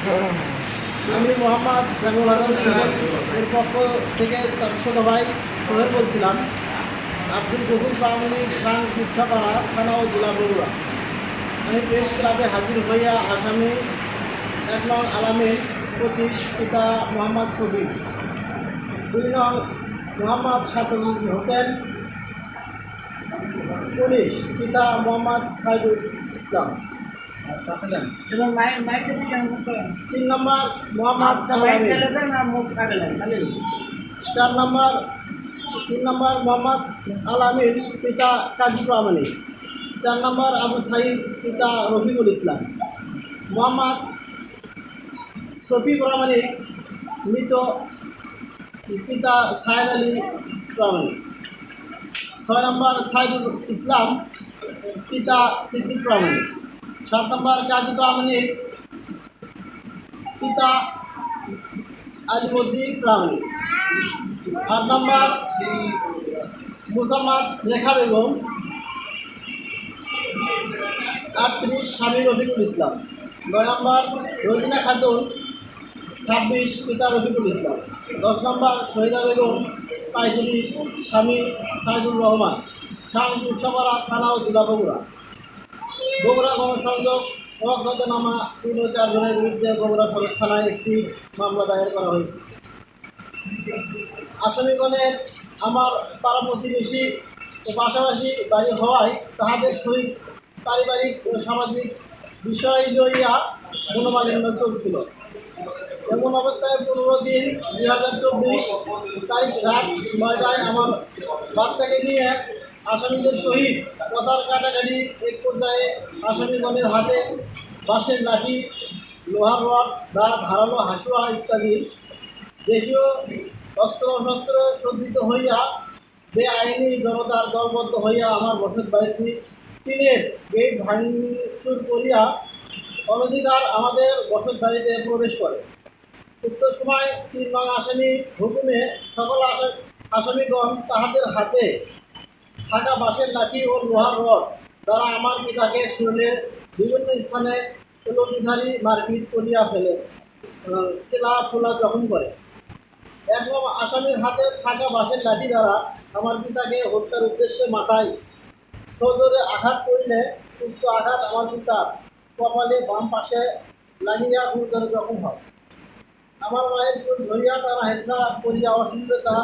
আমি মোহাম্মদ জামুল আজম সোহেল এর পক্ষ থেকে তার ছোট ভাই সোহেল বলছিলাম। আব্দুল গফুর প্রামাণিক শান কুৎসাপাড়া থানা ও জেলা বগুড়া। আমি প্রেস ক্লাবে হাজির হইয়া আসামি এক নং আলামিন পঁচিশ পিতা মোহাম্মদ ছবি দুই নং মোহাম্মদ সাদুল হোসেন। পুলিশ পিতা মোহাম্মদ সাইদুল ইসলাম। এবং করেন তিন নম্বর মোহাম্মদ মাইক ঠেলে দেন আর মুখ আগলেন তাহলে চার নম্বর তিন নম্বর মোহাম্মদ আলামিন পিতা কাজী প্রামাণিক। চার নম্বর আবু সাইদ পিতা রফিকুল ইসলাম। মোহাম্মদ শফি প্রামাণিক মৃত পিতা সাহেদ আলী প্রামাণিক। ছয় নম্বর সাইদুল ইসলাম পিতা সিদ্দিক প্রামাণিক। সাত নম্বর কাজী প্রামাণিক পিতা আলিমুদ্দিন প্রামাণিক। আট নম্বর মুসাম্মদ রেখা বেগম আটত্রিশ স্বামী রফিকুল ইসলাম। নয় নম্বর রোজিনা খাতুন, ছাব্বিশ পিতা রফিকুল ইসলাম। দশ নম্বর শহীদা বেগম, পঁয়ত্রিশ স্বামী সাইদুর রহমান। শাহপুর সপাড়া থানা ও জেলা বগুড়া। বগুড়া গণসংযোগ অজ্ঞাতনামা তিন ও চারজনের বিরুদ্ধে বগুড়া সদর থানায় একটি মামলা দায়ের করা হয়েছে। আসামিগণের আমার পাড়া প্রতিবেশী ও পাশাপাশি বাড়ি হওয়ায় তাহাদের সহিত পারিবারিক ও সামাজিক বিষয় লইয়া মনোমালিন্য চলছিল। এমন অবস্থায় পনেরো দিন দুই হাজার চব্বিশ তারিখ রাত নয়টায় আমার বাচ্চাকে নিয়ে আসামিদের সহিত কথার কাটাকাটি এক পর্যায়ে আসামিগণের হাতে বাঁশের লাঠি, লোহার রড দা ধারালো হাসুয়া ইত্যাদি। দেশীয় অস্ত্র শস্ত্র সজ্জিত হইয়া যে আইনি জনতার দলবদ্ধ হইয়া আমার বসত বাড়িটি টিনের গেট ভাঙচুর করিয়া অনধিকার আমাদের বসত বাড়িতে প্রবেশ করে। উক্ত সময় তিন নং আসামি হুকুমে সকল আসা- আসামিগণ তাহাদের হাতে থাকা বাঁশের লাঠি ও লোহার রড। দ্বারা আমার পিতাকে শরীরে বিভিন্ন স্থানে তেলবিধারী মারপিট করিয়া ফেলে সেলা ফোলা জখম করে। এবং আসামির হাতে থাকা বাঁশের লাঠি দ্বারা আমার পিতাকে হত্যার উদ্দেশ্যে মাথায় সজোরে আঘাত করিলে উক্ত আঘাত আমার পিতার কপালে বাম পাশে লাগিয়া গুরুতর জখম হয়। আমার মায়ের চুল ধরিয়া তারা হেসরা করিয়া অসুবিধা